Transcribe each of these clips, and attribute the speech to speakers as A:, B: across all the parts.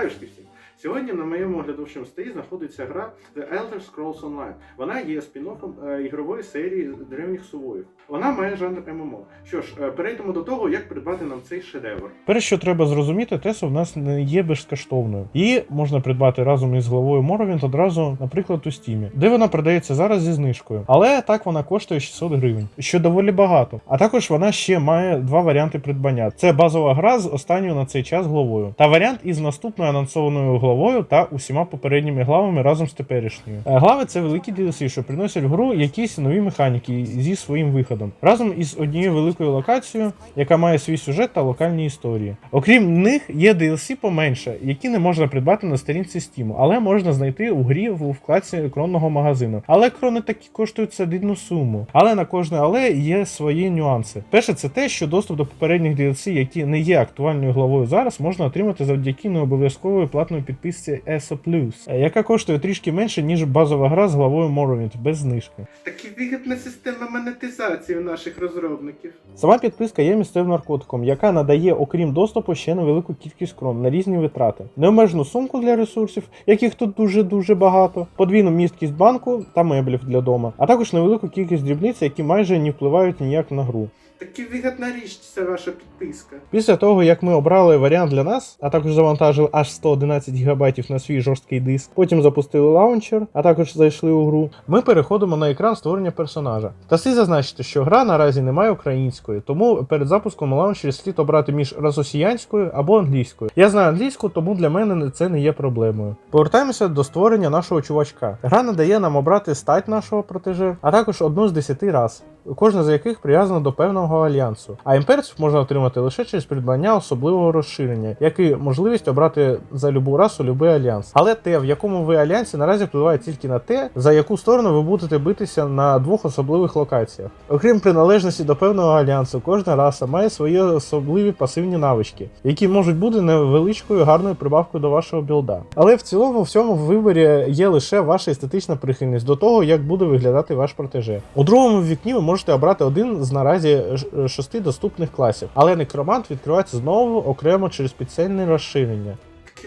A: Хаюшки всім! Сьогодні на моєму глядовчому столі знаходиться гра The Elder Scrolls Online. Вона є спін-оффом е, ігрової серії древніх сувоїв. Вона має жанр ММО. Що ж, е, перейдемо до того, як придбати нам цей шедевр.
B: Перше, що треба зрозуміти, Тесо в нас не є безкоштовною. Її можна придбати разом із главою Morrowind одразу, наприклад, у Стімі, де вона продається зараз зі знижкою. Але так вона коштує 600 гривень, що доволі багато. А також вона ще має два варіанти придбання: це базова гра з останньою на цей час главою, та варіант із наступною анонсованою главою та усіма попередніми главами разом з теперішньою. Е, Глави це великі DLC, що приносять в гру якісь нові механіки зі своїм виходом, разом із однією великою локацією, яка має свій сюжет та локальні історії. Окрім них, є DLC поменше, які не можна придбати на сторінці Steam, але можна знайти у грі в вкладці екранного магазину. Але крони такі коштують садидну суму. Але на кожне але є свої нюанси. Перше, це те, що доступ до попередніх DLC, які не є актуальною главою зараз, можна отримати завдяки необов'язкової платної підписці ESO Plus, яка коштує трішки менше, ніж базова гра з главою Morrowind без знижки.
A: Такі вигідна система монетизації у наших розробників.
B: Сама підписка є місцевим наркотиком, яка надає, окрім доступу, ще невелику кількість крон на різні витрати, необмежену сумку для ресурсів, яких тут дуже дуже багато, подвійну місткість банку та меблів для дома, а також невелику кількість дрібниць, які майже не впливають ніяк на гру.
A: Такі вигідна річ це ваша підписка.
B: Після того, як ми обрали варіант для нас, а також завантажили аж 111 ГБ на свій жорсткий диск, потім запустили лаунчер, а також зайшли у гру, ми переходимо на екран створення персонажа. Та слід зазначити, що гра наразі не має української, тому перед запуском лаунчері слід обрати між росіянською або англійською. Я знаю англійську, тому для мене це не є проблемою. Повертаємося до створення нашого чувачка. Гра надає нам обрати стать нашого протеже, а також одну з 10 раз, кожна з яких прив'язана до певного альянсу. А імперців можна отримати лише через придбання особливого розширення, як і можливість обрати за любу расу любий альянс. Але те, в якому ви альянсі, наразі впливає тільки на те, за яку сторону ви будете битися на двох особливих локаціях. Окрім приналежності до певного альянсу, кожна раса має свої особливі пасивні навички, які можуть бути невеличкою гарною прибавкою до вашого білда. Але в цілому в цьому виборі є лише ваша естетична прихильність до того, як буде виглядати ваш протеже. У другому вікні ви можете обрати один з наразі шести доступних класів, але некромант відкривається знову окремо через спеціальне розширення.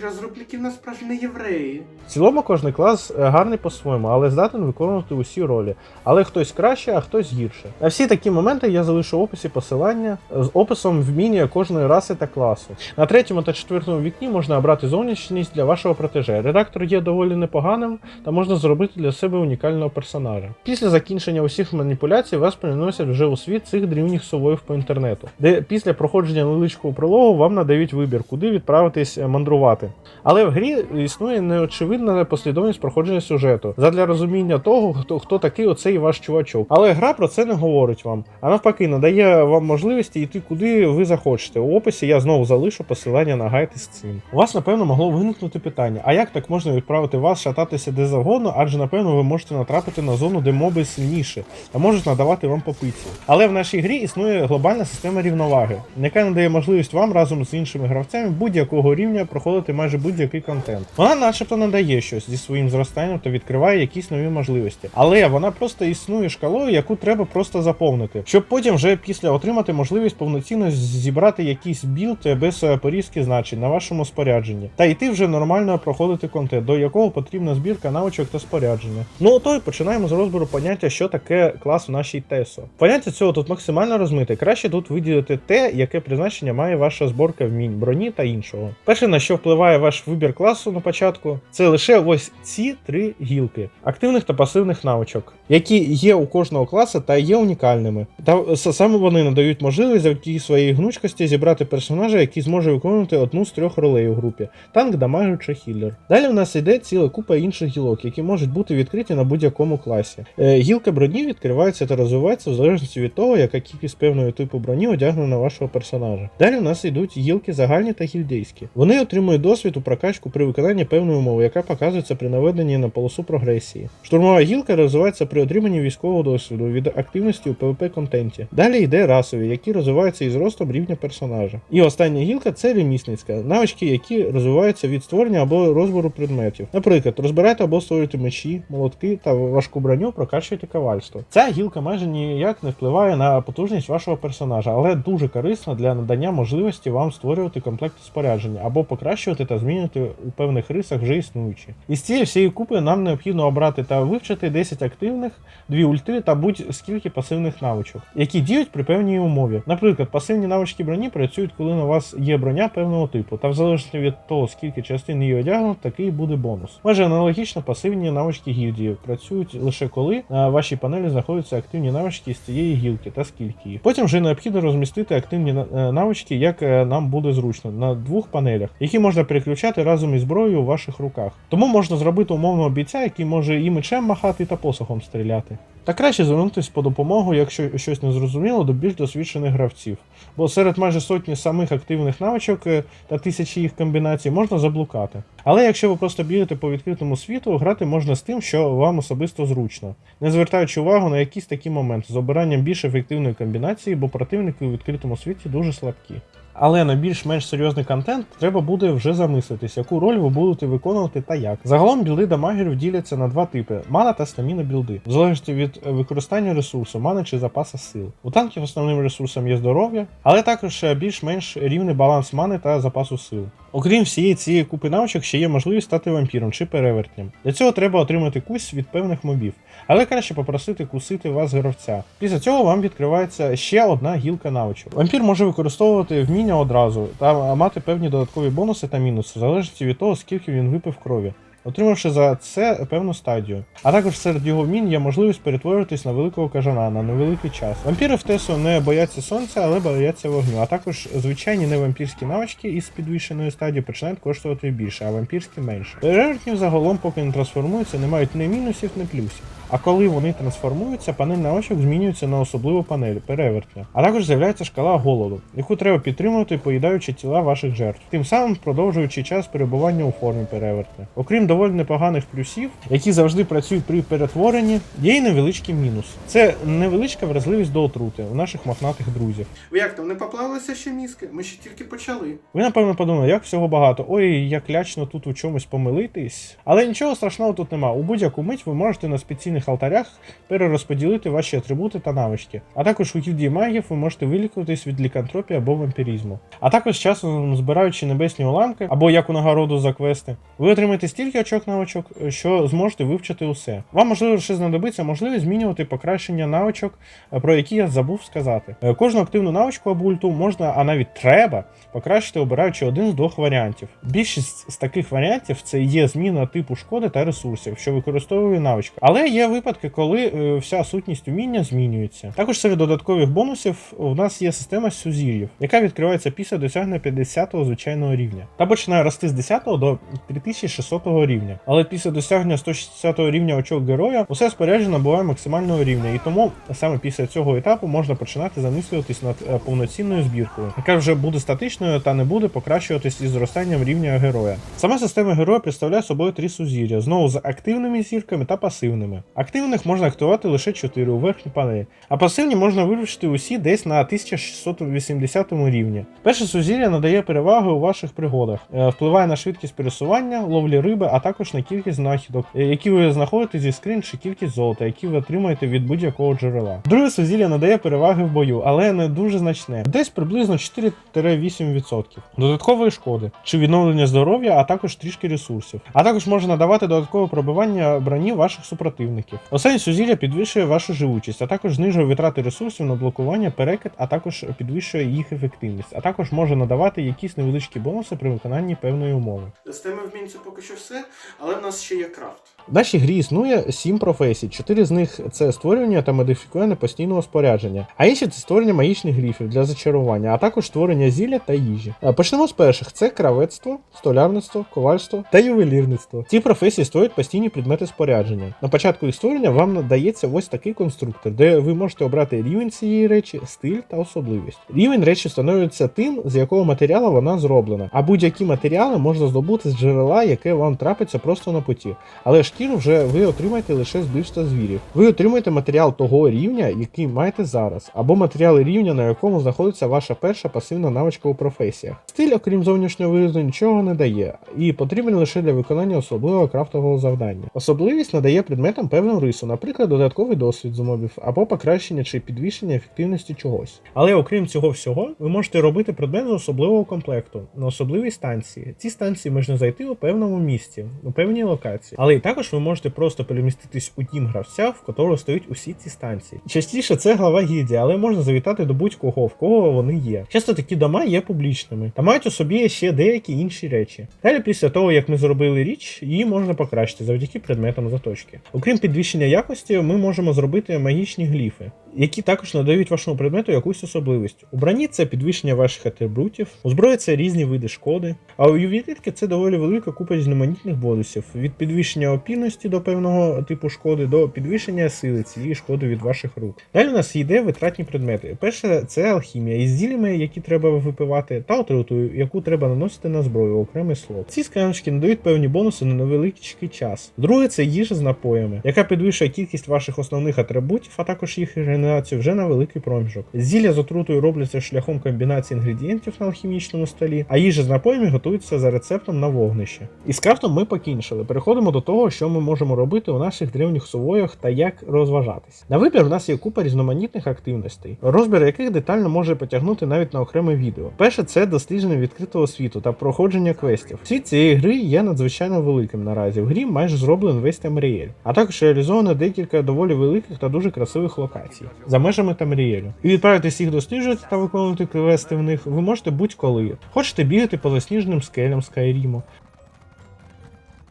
A: Такі розробники в нас євреї.
B: В цілому кожний клас е, гарний по-своєму, але здатен виконувати усі ролі. Але хтось краще, а хтось гірше. На всі такі моменти я залишу в описі посилання з описом вміння кожної раси та класу. На третьому та четвертому вікні можна обрати зовнішність для вашого протеже. Редактор є доволі непоганим та можна зробити для себе унікального персонажа. Після закінчення усіх маніпуляцій вас переносять вже у світ цих дрівніх совоїв по інтернету, де після проходження невеличкого прологу вам надають вибір, куди відправитись е, мандрувати. Але в грі існує неочевидна послідовність проходження сюжету задля розуміння того, хто, хто такий оцей ваш чувачок. Але гра про це не говорить вам, а навпаки, надає вам можливості йти куди ви захочете. У описі я знову залишу посилання на гайд із цим. У вас, напевно, могло виникнути питання: а як так можна відправити вас шататися де завгодно, адже напевно ви можете натрапити на зону, де моби сильніші, та можуть надавати вам попиці. Але в нашій грі існує глобальна система рівноваги, яка надає можливість вам разом з іншими гравцями будь-якого рівня проходити майже будь-який контент. Вона, начебто, надає щось зі своїм зростанням та відкриває якісь нові можливості. Але вона просто існує шкалою, яку треба просто заповнити, щоб потім вже після отримати можливість повноцінно зібрати якийсь білд без е, порізки значень на вашому спорядженні, та йти вже нормально проходити контент, до якого потрібна збірка навичок та спорядження. Ну ото й починаємо з розбору поняття, що таке клас у нашій ТЕСО. Поняття цього тут максимально розмите. Краще тут виділити те, яке призначення має ваша зборка вмінь, броні та іншого. Перше, на що впливає ваш вибір класу на початку, це лише ось ці три гілки активних та пасивних навичок, які є у кожного класу та є унікальними. Та саме вони надають можливість завдяки своїй гнучкості зібрати персонажа, який зможе виконувати одну з трьох ролей у групі: танк, дамагер чи хіллер. Далі в нас йде ціла купа інших гілок, які можуть бути відкриті на будь-якому класі. Е, гілка броні відкривається та розвивається в залежності від того, яка кількість певної типу броні одягнена на вашого персонажа. Далі в нас йдуть гілки загальні та гільдейські. Вони отримують досвід у прокачку при виконанні певної умови, яка показується при наведенні на полосу прогресії. Штурмова гілка розвивається при отриманні військового досвіду від активності у PvP контенті. Далі йде расові, які розвиваються із ростом рівня персонажа. І остання гілка це ремісницька, навички, які розвиваються від створення або розбору предметів. Наприклад, розбирайте або створюйте мечі, молотки та важку броню, прокачуйте кавальство. Ця гілка майже ніяк не впливає на потужність вашого персонажа, але дуже корисна для надання можливості вам створювати комплекти спорядження або покращувати та змінювати у певних рисах вже існуючі. Із цієї всієї купи нам необхідно обрати та вивчити 10 активних, 2 ульти та будь-скільки пасивних навичок, які діють при певній умові. Наприклад, пасивні навички броні працюють, коли на вас є броня певного типу, та в залежності від того, скільки частин її одягнуто, такий буде бонус. Майже аналогічно пасивні навички гільдії працюють лише коли на вашій панелі знаходяться активні навички з цієї гілки та скільки їх. Потім вже необхідно розмістити активні е, навички, як е, нам буде зручно, на двох панелях, які можна переключати разом із зброєю у ваших руках. Тому можна зробити умовного бійця, який може і мечем махати, та посохом стріляти. Та краще звернутися по допомогу, якщо щось не зрозуміло, до більш досвідчених гравців. Бо серед майже сотні самих активних навичок е, та тисячі їх комбінацій можна заблукати. Але якщо ви просто бігаєте по відкритому світу, грати можна з тим, що вам особисто зручно, не звертаючи увагу на якісь такі моменти з обиранням більш ефективної комбінації, бо противники у відкритому світі дуже слабкі. Але на більш-менш серйозний контент треба буде вже замислитись, яку роль ви будете виконувати та як. Загалом білди дамагерів діляться на два типи: мана та стаміна білди, в залежності від е, використання ресурсу, мани чи запаса сил. У танків основним ресурсом є здоров'я, але також е, більш-менш рівний баланс мани та запасу сил. Окрім всієї цієї купи навичок, ще є можливість стати вампіром чи перевертнем. Для цього треба отримати кусь від певних мобів, але краще попросити кусити вас гравця. Після цього вам відкривається ще одна гілка навичок. Вампір може використовувати вміння одразу та мати певні додаткові бонуси та мінуси, в залежності від того, скільки він випив крові. Отримавши за це певну стадію. А також серед його вмінь є можливість перетворюватись на великого кажана на невеликий час. Вампіри в Тесу не бояться сонця, але бояться вогню. А також звичайні невампірські навички із підвищеної стадії починають коштувати більше, а вампірські менше. Перевертні загалом, поки не трансформуються, не мають ні мінусів, ні плюсів. А коли вони трансформуються, панель навичок змінюється на особливу панель перевертня. А також з'являється шкала голоду, яку треба підтримувати, поїдаючи тіла ваших жертв, тим самим продовжуючи час перебування у формі перевертня. Окрім доволі непоганих плюсів, які завжди працюють при перетворенні, є й невеличкий мінус. Це невеличка вразливість до отрути у наших мохнатих друзів.
A: Ви як там не поплавилися ще мізки? Ми ще тільки почали.
B: Ви напевно подумали, як всього багато. Ой, як лячно тут у чомусь помилитись. Але нічого страшного тут нема. У будь-яку мить ви можете на спеційних алтарях перерозподілити ваші атрибути та навички. А також у гільдії магів ви можете вилікуватись від лікантропії або вампірізму. А також часом збираючи небесні уламки або як у нагороду за квести, ви отримаєте стільки очок навичок, що зможете вивчити усе. Вам можливо ще знадобиться можливість змінювати покращення навичок, е, про які я забув сказати. Е, Кожну активну навичку або ульту можна, а навіть треба, покращити, обираючи один з двох варіантів. Більшість з таких варіантів це є зміна типу шкоди та ресурсів, що використовує навичка. Але є випадки, коли е, вся сутність уміння змінюється. Також серед додаткових бонусів у нас є система сузір'їв, яка відкривається після досягнення 50-го звичайного рівня, та починає рости з 10-го до 3600 рівня. Але після досягнення 160 рівня очок героя усе спорядження набуває максимального рівня, і тому саме після цього етапу можна починати замислюватись над е, повноцінною збіркою, яка вже буде статичною та не буде покращуватись із зростанням рівня героя. Сама система героя представляє собою три сузір'я, знову з активними зірками та пасивними. Активних можна активувати лише 4 у верхній панелі, а пасивні можна вивчити усі десь на 1680 рівні. Перше сузір'я надає переваги у ваших пригодах, е, впливає на швидкість пересування, ловлі риби, а також на кількість знахідок, е, які ви знаходите зі скрин чи кількість золота, які ви отримаєте від будь-якого джерела. Друге сузір'я надає переваги в бою, але не дуже значне, десь приблизно 4-8% додаткової шкоди чи відновлення здоров'я, а також трішки ресурсів. А також може надавати додаткове пробивання броні ваших супротивників. Останнє сузір'я підвищує вашу живучість, а також знижує витрати ресурсів на блокування, перекид, а також підвищує їх ефективність, а також може надавати якісь невеличкі бонуси при виконанні певної умови.
A: З теми вмінь це поки що все, але в нас ще є крафт.
B: В нашій грі існує сім професій. Чотири з них це створювання та модифікування постійного спорядження, а інші це створення магічних грифів для зачарування, а також створення зілля та їжі. Е, Почнемо з перших: це кравецтво, столярництво, ковальство та ювелірництво. Ці професії створюють постійні предмети спорядження. На початку створення вам надається ось такий конструктор, де ви можете обрати рівень цієї речі, стиль та особливість. Рівень речі встановлюється тим, з якого матеріалу вона зроблена, а будь-які матеріали можна здобути з джерела, яке вам трапиться просто на путі. Але шкіру вже ви отримаєте лише з звірів. Ви отримуєте матеріал того рівня, який маєте зараз, або матеріали рівня, на якому знаходиться ваша перша пасивна навичка у професіях. Стиль, окрім зовнішнього виразу, нічого не дає, і потрібен лише для виконання особливого крафтового завдання. Особливість надає предметам певну рису, наприклад, додатковий досвід з мобів, або покращення чи підвищення ефективності чогось. Але окрім цього всього, ви можете робити предмет з особливого комплекту на особливій станції. Ці станції можна зайти у певному місці, у певній локації. Але і також ви можете просто переміститись у дім гравця, в котрого стоять усі ці станції. Частіше це глава гільдії, але можна завітати до будь-кого, в кого вони є. Часто такі дома є публічними та мають у собі ще деякі інші речі. Далі, після того як ми зробили річ, її можна покращити завдяки предметам заточки. Окрім підвищення якості, ми можемо зробити магічні гліфи. Які також надають вашому предмету якусь особливість. У броні це підвищення ваших атрибутів, у зброї це різні види шкоди, а у ювелірки це доволі велика купа різноманітних бонусів від підвищення опільності до певного типу шкоди до підвищення сили цієї шкоди від ваших рук. Далі у нас йде витратні предмети. Перше це алхімія із зіллями, які треба випивати, та отрутою, яку треба наносити на зброю, окремий слот. Ці скляночки надають певні бонуси на невеличкий час. Друге це їжа з напоями, яка підвищує кількість ваших основних атрибутів, а також їх регенерацію вже на великий проміжок. Зілля з отрутою робляться шляхом комбінації інгредієнтів на алхімічному столі, а їжа з напоями готується за рецептом на вогнище. І з крафтом ми покінчили. Переходимо до того, що ми можемо робити у наших древніх сувоях та як розважатись. На вибір в нас є купа різноманітних активностей, розбір яких детально може потягнути навіть на окреме відео. Перше це дослідження відкритого світу та проходження квестів. Світ цієї гри є надзвичайно великим наразі. В грі майже зроблен весь Тамріель, а також реалізовано декілька доволі великих та дуже красивих локацій за межами Тамріелю. І відправитись їх досліджувати та виконувати квести в них ви можете будь-коли. Хочете бігати по засніженим скелям Скайріму.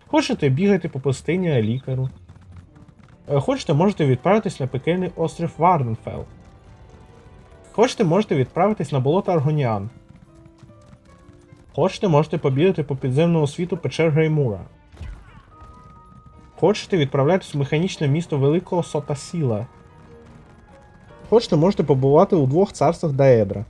B: Хочете бігати по пустині Алікару. Е, Хочете, можете відправитись на пекельний острів Варнфел. Хочете, можете відправитись на болото Аргоніан. Хочете, можете побігати по підземному світу печер Греймура. Хочете відправляйтесь в механічне місто Великого Сотасіла. Хочете, можете побувати у двох царствах Даедра.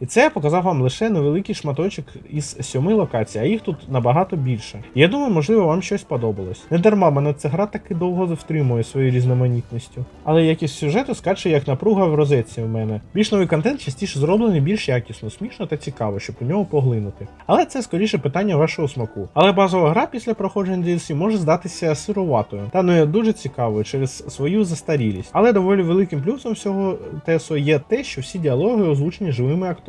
B: І це я показав вам лише невеликий шматочок із сьоми локацій, а їх тут набагато більше. Я думаю, можливо, вам щось сподобалось. Не дарма мене ця гра таки довго втримує своєю різноманітністю. Але якість сюжету скаче як напруга в розетці в мене. Більш новий контент частіше зроблений більш якісно, смішно та цікаво, щоб у нього поглинути. Але це скоріше питання вашого смаку. Але базова гра після проходження DLC може здатися сируватою та не дуже цікавою через свою застарілість. Але доволі великим плюсом всього тесо є те, що всі діалоги озвучені живими акторами.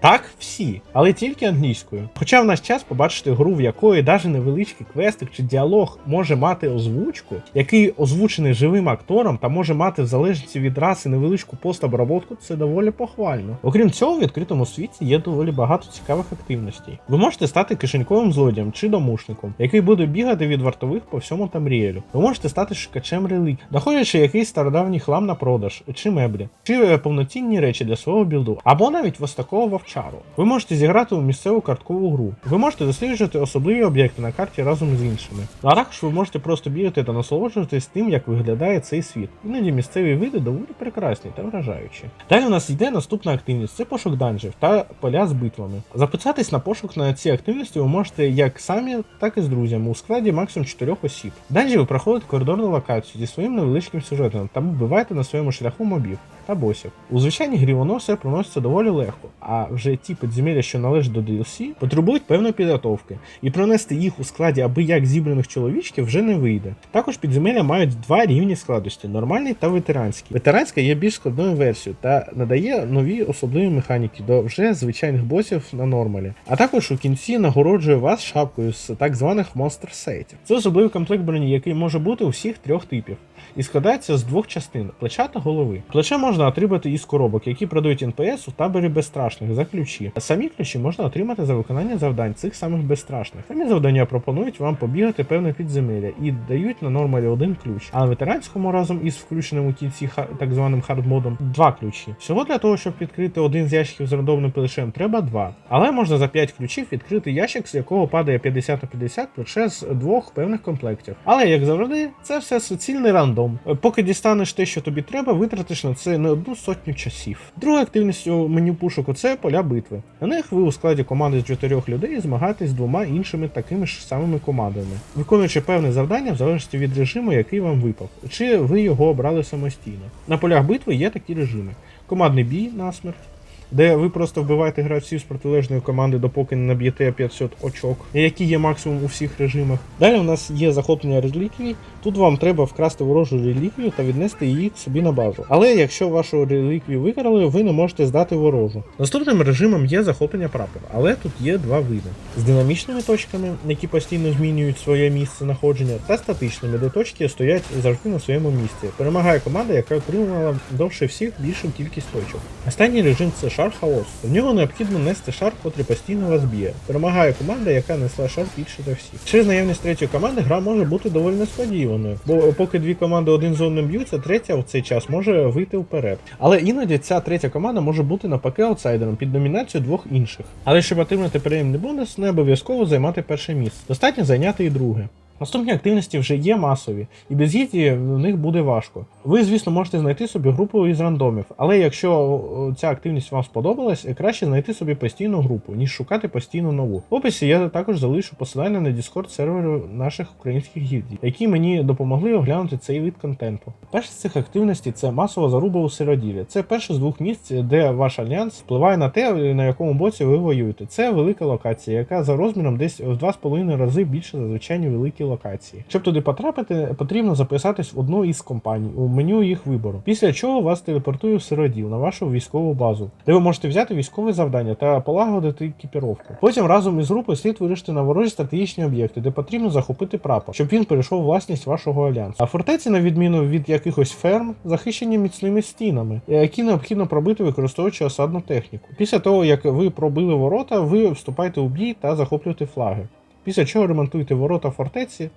B: Так, всі, але тільки англійською. Хоча в наш час побачити гру, в якої навіть невеличкий квестик чи діалог може мати озвучку, який озвучений живим актором та може мати в залежності від раси невеличку постобработку, це доволі похвально. Окрім цього, в відкритому світі є доволі багато цікавих активностей. Ви можете стати кишеньковим злодієм чи домушником, який буде бігати від вартових по всьому Тамріелю. Ви можете стати шукачем релік, знаходячи якийсь стародавній хлам на продаж, чи меблі, чи е, повноцінні речі для свого білду, або навіть востакового вовчару. Ви можете зіграти у місцеву карткову гру. Ви можете досліджувати особливі об'єкти на карті разом з іншими. А також ви можете просто бігати та насолоджуватись тим, як виглядає цей світ. Іноді місцеві види доволі прекрасні та вражаючі. Далі у нас йде наступна активність: це пошук данжів та поля з битвами. Записатись на пошук на ці активності ви можете як самі, так і з друзями у складі максимум 4 осіб. Данжі ви проходите коридорну локацію зі своїм невеличким сюжетом та вбиваєте на своєму шляху мобів та босів. У звичайній грі воно все проноситься доволі легко, а вже ті підземелля, що належать до DLC, потребують певної підготовки, і пронести їх у складі аби як зібраних чоловічків вже не вийде. Також підземелля мають два рівні складності: нормальний та ветеранський. Ветеранська є більш складною версією та надає нові особливі механіки до вже звичайних босів на нормалі. А також у кінці нагороджує вас шапкою з так званих монстр сетів. Це особливий комплект броні, який може бути у всіх трьох типів. І складається з двох частин плеча та голови. Плече можна отримати із коробок, які продають НПС у таборі безстрашних за ключі. Самі ключі можна отримати за виконання завдань цих самих безстрашних. Самі завдання пропонують вам побігати певне підземелля і дають на нормалі один ключ. А на ветеранському разом із включеним у кінці ха- так званим хардмодом два ключі. Всього для того, щоб відкрити один з ящиків з рандомним плечем, треба два. Але можна за 5 ключів відкрити ящик, з якого падає 50 на 50 плече з двох певних комплектів. Але як завжди, це все суцільний рандом. Е, Поки дістанеш те, що тобі треба, витратиш на це не одну сотню часів. Друга активність у меню пошуку це поля битви. На них ви у складі команди з чотирьох людей змагаєтесь з двома іншими такими ж самими командами, виконуючи певне завдання в залежності від режиму, який вам випав, чи ви його обрали самостійно. На полях битви є такі режими: командний бій на смерть. Де ви просто вбиваєте гравців з протилежної команди, допоки не наб'єте 500 очок, які є максимум у всіх режимах. Далі у нас є захоплення реліквій. Тут вам треба вкрасти ворожу реліквію та віднести її собі на базу. Але якщо вашу реліквію викрали, ви не можете здати ворожу. Наступним режимом є захоплення прапора, але тут є два види: з динамічними точками, які постійно змінюють своє місце знаходження, та статичними, де точки стоять завжди на своєму місці. Перемагає команда, яка отримала довше всіх більшу кількість точок. Останній режим це шар хаосу. В нього необхідно нести шар, котрий постійно вас б'є. Перемагає команда, яка несла шар більше за всіх. Через наявність третьої команди гра може бути доволі несподіваною, бо поки дві команди один з одним б'ються, третя в цей час може вийти вперед. Але іноді ця третя команда може бути навпаки аутсайдером під домінацією двох інших. Але щоб отримати приємний бонус, не обов'язково займати перше місце. Достатньо зайняти і друге. Наступні активності вже є масові, і без гільдії в них буде важко. Ви, звісно, можете знайти собі групу із рандомів, але якщо ця активність вам сподобалась, краще знайти собі постійну групу, ніж шукати постійно нову. В описі я також залишу посилання на Discord серверу наших українських гільдій, які мені допомогли оглянути цей вид контенту. Перша з цих активностей це масова заруба у сироділі. Це перше з двох місць, де ваш альянс впливає на те, на якому боці ви воюєте. Це велика локація, яка за розміром десь в 2,5 рази більше за звичайні великі локації. Щоб туди потрапити, потрібно записатись в одну із компаній у меню їх вибору. Після чого вас телепортує в сироділ на вашу військову базу, де ви можете взяти військове завдання та полагодити екіпіровку. Потім разом із групою слід вирішити на ворожі стратегічні об'єкти, де потрібно захопити прапор, щоб він перейшов власність вашого альянсу. А фортеці, на відміну від якихось ферм, захищені міцними стінами, які необхідно пробити використовуючи осадну техніку. Після того, як ви пробили ворота, ви вступаєте у бій та захоплюєте флаги. Після чого ремонтуєте ворота фортеці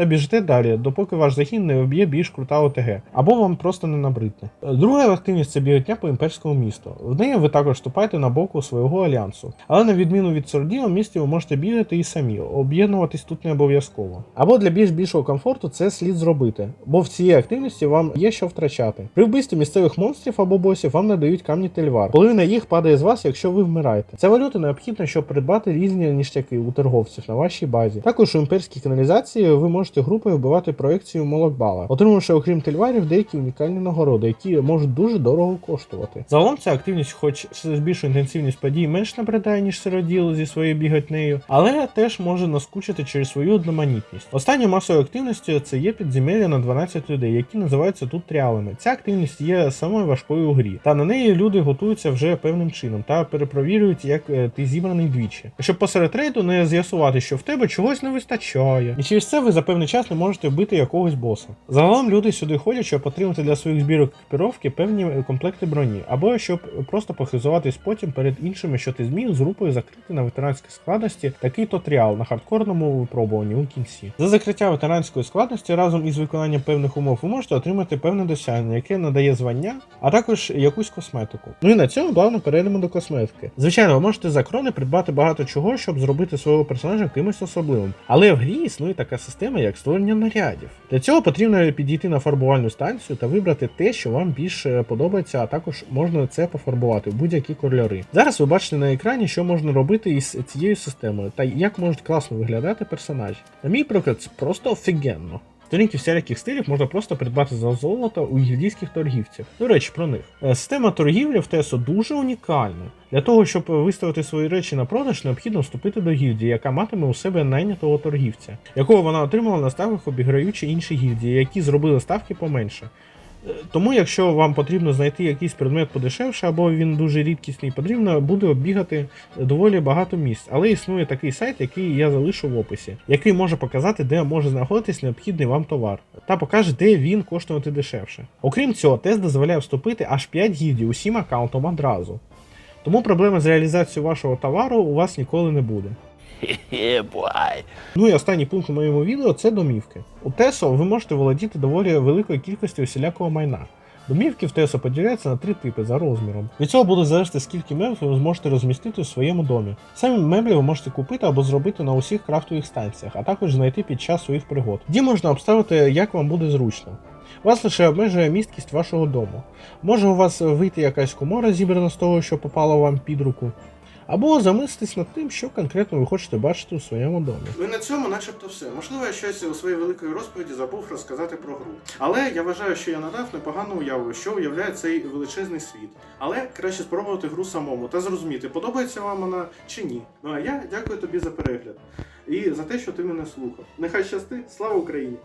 B: та біжите далі, допоки ваш загін не вб'є більш крута ОТГ, або вам просто не набридне. Друга активність це біготня по імперському місту. В неї ви також вступаєте на боку свого альянсу. Але на відміну від Сорділа, місті ви можете бігати і самі, об'єднуватись тут не обов'язково. Або для більш більшого комфорту це слід зробити, бо в цій активності вам є що втрачати. При вбивстві місцевих монстрів або босів вам надають камні тельвар. Половина їх падає з вас, якщо ви вмираєте. Ця валюта необхідна, щоб придбати різні ніштяки у торговців на вашій базі. Також у імперській каналізації ви можете групою вбивати проекцію молокбала, отримавши окрім тельварів деякі унікальні нагороди, які можуть дуже дорого коштувати. Загалом ця активність, хоч збільшує інтенсивність подій, менш набридає, ніж сироділ зі своєю біготнею, але теж може наскучити через свою одноманітність. Останньою масовою активністю це є підземелля на 12 людей, які називаються тут тріалами. Ця активність є самою важкою у грі, та на неї люди готуються вже певним чином та перепровірюють, як е, ти зібраний двічі, щоб посеред рейду не з'ясувати, що в тебе чогось не вистачає, і через це ви певний час не можете вбити якогось боса. Загалом люди сюди ходять, щоб отримати для своїх збірок екіпіровки певні е, комплекти броні, або щоб просто похизуватись потім перед іншими, що ти зміг з групою закрити на ветеранській складності такий то тріал на хардкорному випробуванні у кінці. За закриття ветеранської складності разом із виконанням певних умов ви можете отримати певне досягнення, яке надає звання, а також якусь косметику. Ну і на цьому плавно перейдемо до косметики. Звичайно, ви можете за крони придбати багато чого, щоб зробити свого персонажа кимось особливим. Але в грі існує така система, як створення нарядів. Для цього потрібно підійти на фарбувальну станцію та вибрати те, що вам більше подобається, а також можна це пофарбувати в будь-які кольори. Зараз ви бачите на екрані, що можна робити із цією системою та як можуть класно виглядати персонажі. На мій приклад, це просто офігенно. Сторінки всіляких стилів можна просто придбати за золото у гільдійських торгівців. До речі, про них. Е, Система торгівлі в ТЕСО дуже унікальна. Для того, щоб виставити свої речі на продаж, необхідно вступити до гільдії, яка матиме у себе найнятого торгівця, якого вона отримала на ставках, обіграючи інші гільдії, які зробили ставки поменше. Тому, якщо вам потрібно знайти якийсь предмет подешевше, або він дуже рідкісний, потрібно буде оббігати доволі багато місць. Але існує такий сайт, який я залишу в описі, який може показати, де може знаходитись необхідний вам товар. та покаже, де він коштувати дешевше. Окрім цього, тест дозволяє вступити аж 5 гільдій усім аккаунтом одразу. Тому проблеми з реалізацією вашого товару у вас ніколи не буде.
C: Yeah.
B: Ну і останній пункт у моєму відео це домівки. У Тесо ви можете володіти доволі великою кількістю усілякого майна. Домівки в Тесо поділяються на три типи за розміром. Від цього буде залежати, скільки меблів ви зможете розмістити у своєму домі. Самі меблі ви можете купити або зробити на усіх крафтових станціях, а також знайти під час своїх пригод. Дім можна обставити як вам буде зручно. Вас лише обмежує місткість вашого дому. Може у вас вийти якась комора зібрана з того, що попало вам під руку, або замислитись над тим, що конкретно ви хочете бачити у своєму домі.
A: І на цьому, начебто, все. Можливо, я щось у своїй великої розповіді забув розказати про гру. Але я вважаю, що я надав непогану уяву, що уявляє цей величезний світ. Але краще спробувати гру самому та зрозуміти, подобається вам вона чи ні. Ну а я дякую тобі за перегляд і за те, що ти мене слухав. Нехай щасти, слава Україні!